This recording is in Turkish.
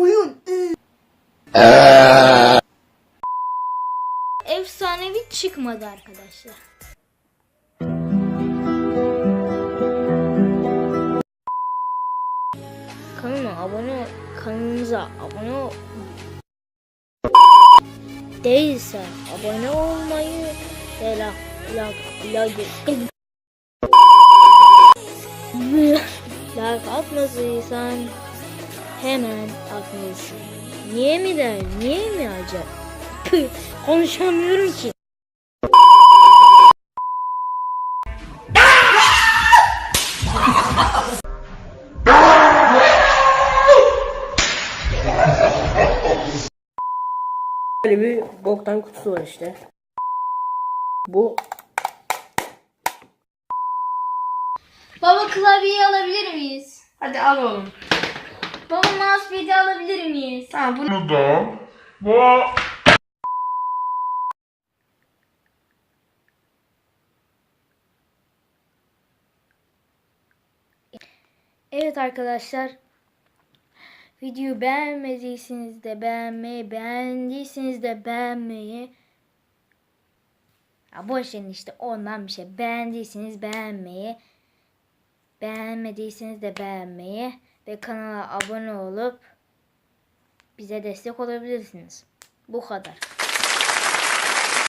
oyun. Efsanevi çıkmadı arkadaşlar. Kanalıma abone ol. Kanalımıza abone ol. Değilse abone olmayı ve la la la like atmadıysan hemen atmalısın. Niye mi der? Niye mi acaba? Püh, konuşamıyorum ki. Böyle bir boktan kutusu var işte. Bu Baba klavyeyi alabilir miyiz? Hadi al oğlum. Baba mousepad'i alabilir miyiz? Tamam bunu Bunu da bu Evet arkadaşlar. Videoyu beğenmediyseniz de beğenmeyi, beğendiyseniz de beğenmeyi. Ya boş verin işte ondan bir şey. Beğendiyseniz beğenmeyi, beğenmediyseniz de beğenmeyi ve kanala abone olup bize destek olabilirsiniz. Bu kadar.